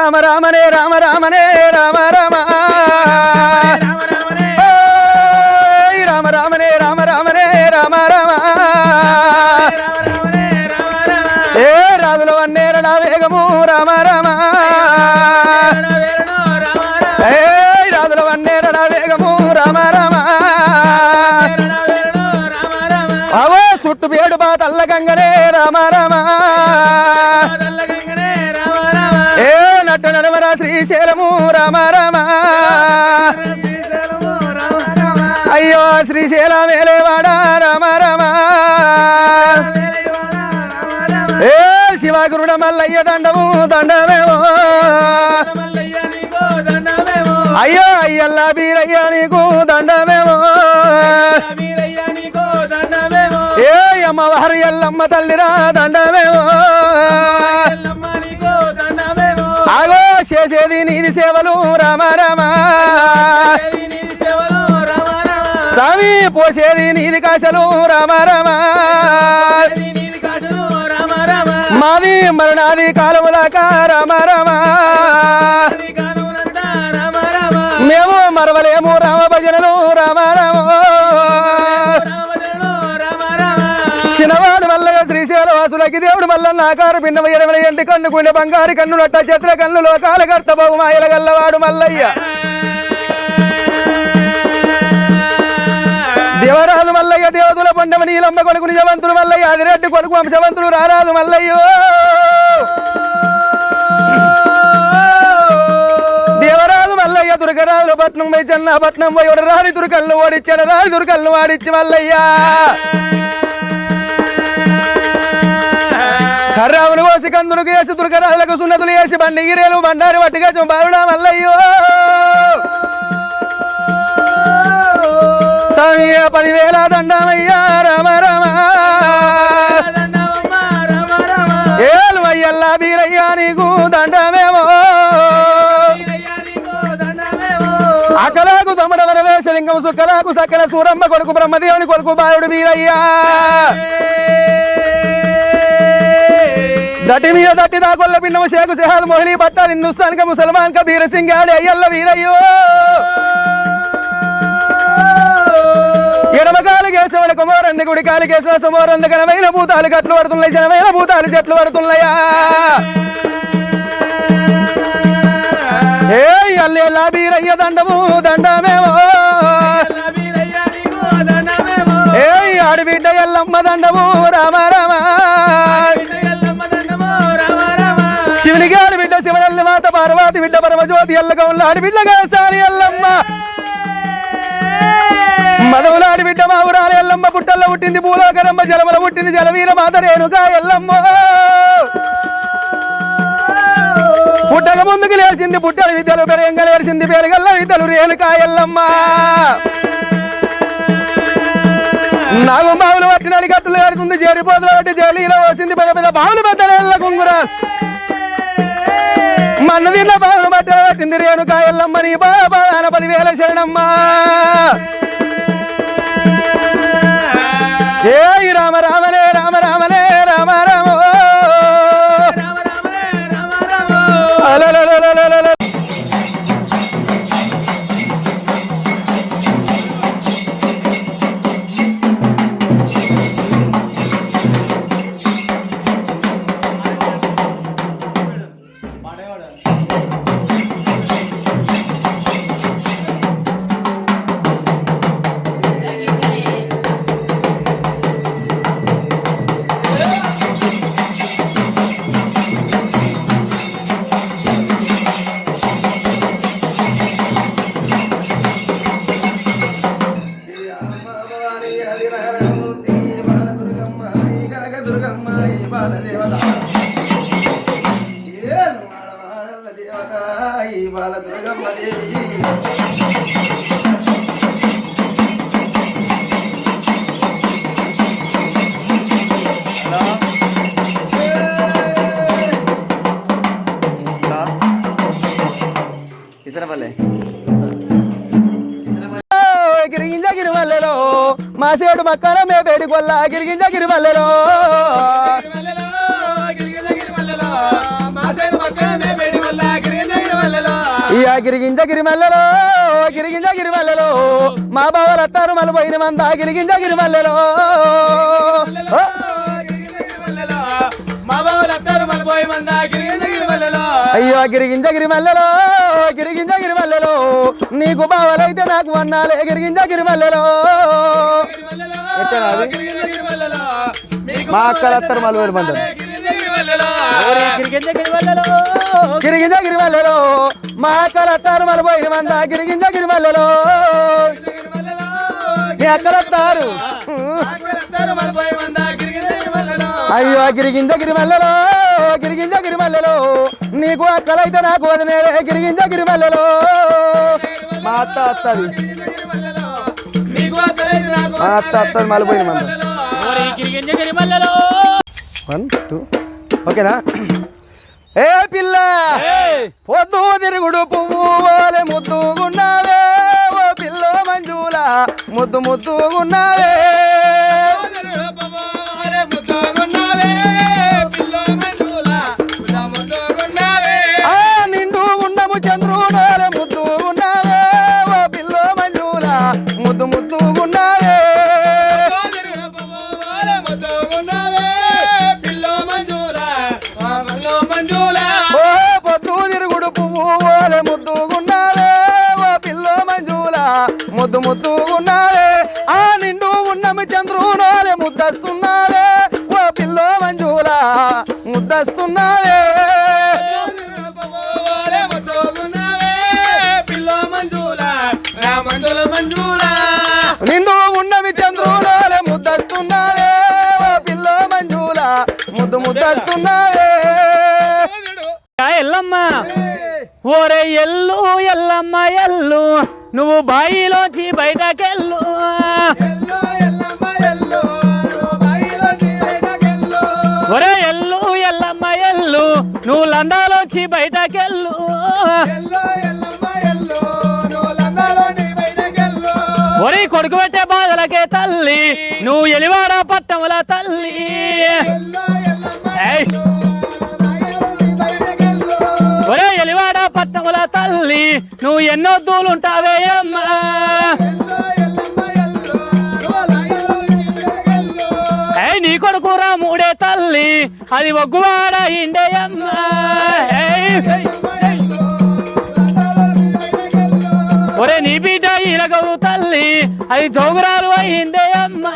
రామ రామనే రామ రామనే రామ రామ. రామ రామనే రామ రామనే రామ రామ. ఏ రాజుల వన్నేర నా వేగము రామ రామ. నడవర శ్రీశైలము రామ రామ. అయ్యో శ్రీశైల మేలేవాడ రామ రామ. ఏ శివగురుడ మల్లయ్య దండము దండమేమో. అయ్యో అయ్యల్లా బీరయ్య నీకు దండమేమో. ఏ అమ్మవారు ఎల్లమ్మ తల్లిరా దండమే. చేసేది నీది సేవలు రామ రామ. స్వామి పోసేది నీది కాశలు రామ రామ. మాది మరణాది కాలము దాకా రామ రామ. మేము మరవలేము రామ భజనలు రామ రామ. చిన్నవాడు మల్లయ్య దేవుడు మల్లన్న ఆకార భిన్నమ ఇరవై ఎంటి కన్ను గుండె బంగారు కన్ను నట్ట చెత్ర కన్ను లోకాల కర్త బహు మాయల గల్లవాడు మల్లయ్య. దేవరాజు మల్లయ్య దేవతుల పండమ నీలమ్మ కొడుకు నిజవంతుడు మల్లయ్య ఆదిరెడ్డి కొడుకు వంశవంతుడు రారాజు మల్లయ్యో. దేవరాజు మల్లయ్య దుర్గరాజుల పట్నం పోయి చెన్నాపట్నం పోయి ఒక రాని దుర్గల్లు ఓడిచ్చాడు రాని దుర్గల్లు వాడిచ్చి మల్లయ్యా. సున్నతులు బండిగిరేలు బండారు పట్టిగా చంపారుడా మల్లయ్యో. స్వామి పదివేల దండమయ్యా రామ రామ. ఏలు అయ్యల్లా బీరయ్యా నీకు దండమేమో. అకలాకు తమడ వరవేశలింగం సుక్కలాకు సకల సూరమ్మ కొడుకు బ్రహ్మదేవుని కొడుకు బాలుడు బీరయ్యా. దటిమియో దట్టి దాకొల్ల పిండము షేకు సెహాద్ మొహిలీ పట్టాలి హిందుస్థాన్ క ముసల్మాన్ క బీర సింగ్ ఆడి అయ్యల్ల వీరయ్యో. ఎడమకాలు కేశవుల కుమారంది గుడి కాలు కేశవ సుమారంది ఘనమైన భూతాలు గట్లు పడుతున్నాయి జనమైన భూతాలు చెట్లు పడుతున్నాయా? జ్యోతి పార్వతి బిడ్డ పరమజ్యోతి ఎల్లగా ఉన్న ఆడిబిడ్డగా సారి ఎల్లమ్మ. మదవులాడి బిడ్డ మా ఊరాలి ఎల్లమ్మ. పుట్టల్లో పుట్టింది భూలోకరమ్మ. జలమల పుట్టింది జలవీర మాత రేణుగా ఎల్లమ్మ. పుట్టక ముందుకు లేచింది పుట్టడి విద్యలు పెరగంగా లేచింది పెరగల్ల విద్యలు రేణుకా ఎల్లమ్మ. నాగు బావులు పట్టిన గట్టులు కడుతుంది చేరిపోతులు పట్టి జలీలో పోసింది పెద్ద పెద్ద బావులు పెద్ద కుంగురాలు కుంగురా మన్ను తిన్న బావులు పట్టిన పట్టింది నీ బాబా పదివేల శరణమ్మా. గిరిగింజ గిరివల్లెలో మా సేడు మక్కల మే వేడి కొల్ల గిరిగింజ గిరివల్లెలో గిరివల్లెలో, గిరిగిరి గిరివల్లెలో, మా సైడు గిరి గిరిగింజ గిరిమల్లలో గిరిగింజ గిరిమల్లలో. మా బావలు అత్తారు మలపోయిన మంద గిరిగింజ గిరిమల్లలో. అయ్యో గిరిగింజ గిరిమల్లలో గిరిగింజ గిరిమల్లలో. నీకు బావలైతే నాకు అన్నాలే గిరిగింజ గిరిమల్లలో. మా అక్కలు అత్తారు మంద గిరిగింద గిరిమల్లలో గిరిగింజ గిరివల్లలో మా అక్కలు అత్తారు మలపోయిన మంద గిరిగింజ గిరిమల్లలో గిరిమల్లలో మీ అక్కలు అత్తారు అత్తారు మన పోయి మందా గిరిగింద గిరిమల్లలో అయ్యో గిరిగింజ గిరిమల్లలో గిరిగింజ గిరిమల్లలో నీకు అక్కలైతే నాకు వదిలేలే గిరిగింజ గిరిమల్లలో మా అత్త అత్తది మా అత్త మంద గిరివల్లలో వన్ టూ ఓకేనా? ఏ పిల్ల! పొద్దు తిరుగుడు పువ్వు ఓలే ముద్దుగున్నావే. ఓ పిల్ల మంజుల ముద్దు ముద్దుగున్నావే. ఓరే ఎల్లు ఎల్లమ్మ ఎల్లు నువ్వు బాయిలోంచి బయటకెళ్ళు. ఒరే ఎల్లు ఎల్లమ్మ ఎల్లు నువ్వు లందాలోంచి బయటకెళ్ళు. ఒరే కొడుకు పెట్టే బాధలకే తల్లి నువ్వు ఎలివాడ పట్టముల తల్లి. పట్టముల తల్లి నువ్వు ఎన్నో దూలుంటావే అమ్మా. నీ కొడుకు రాముడే తల్లి అది ఒగ్గువాడ ఇండే అమ్మా. ఒరే నీ బిడ్డ ఇలగవు తల్లి అది జోగురాలు అయిందే అమ్మా.